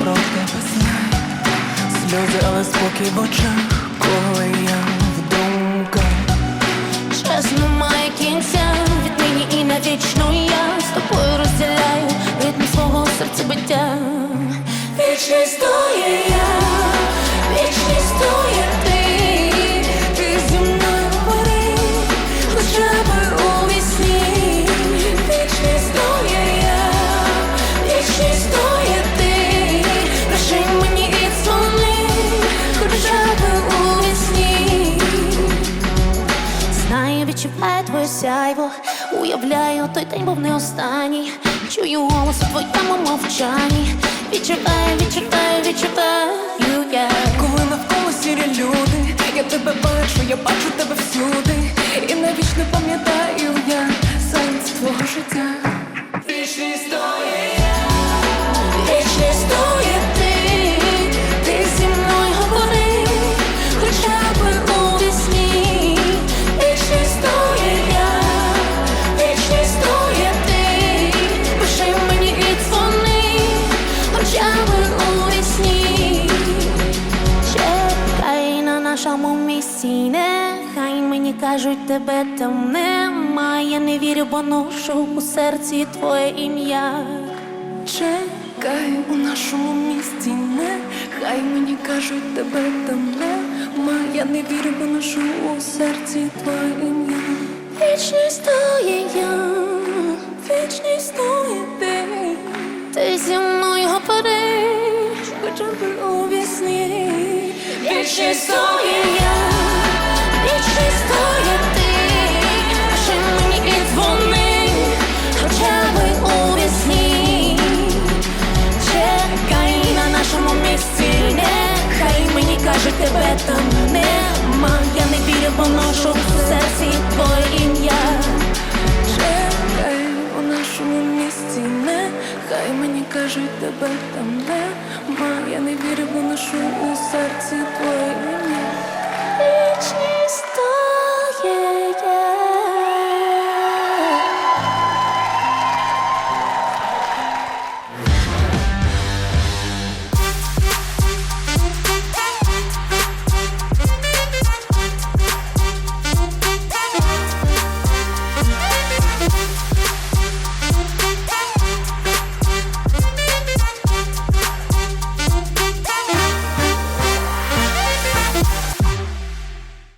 про тебе знаю сльози, але спокій в очах, коли я в думках. Час немає кінця, віднині і навічно я з тобою розділяю ритм свого серцебиття. Вічність Відчуваю твоє сяйво, уявляю, той день був не останній. Чую голос у твоєму мовчанні. Відчуваю, відчуваю, відчуваю я. Коли навколо сірі люди, я тебе бачу, я бачу тебе всюди. І навічно пам'ятаю кажуть, тебе там немає. Не вірю, бо ношу у серці твоє ім'я. Чекай у нашому місті, не хай мені кажуть, тебе там нема. Я не вірю, бо ношу у серці твоє ім'я. Вічність стоє я, вічність стоє ти, ти зі мною говориш, хоча б у вісні. Вічність стоє я, кажуть, тебе там немає, Я не вірю, бо ношу у серці твоє.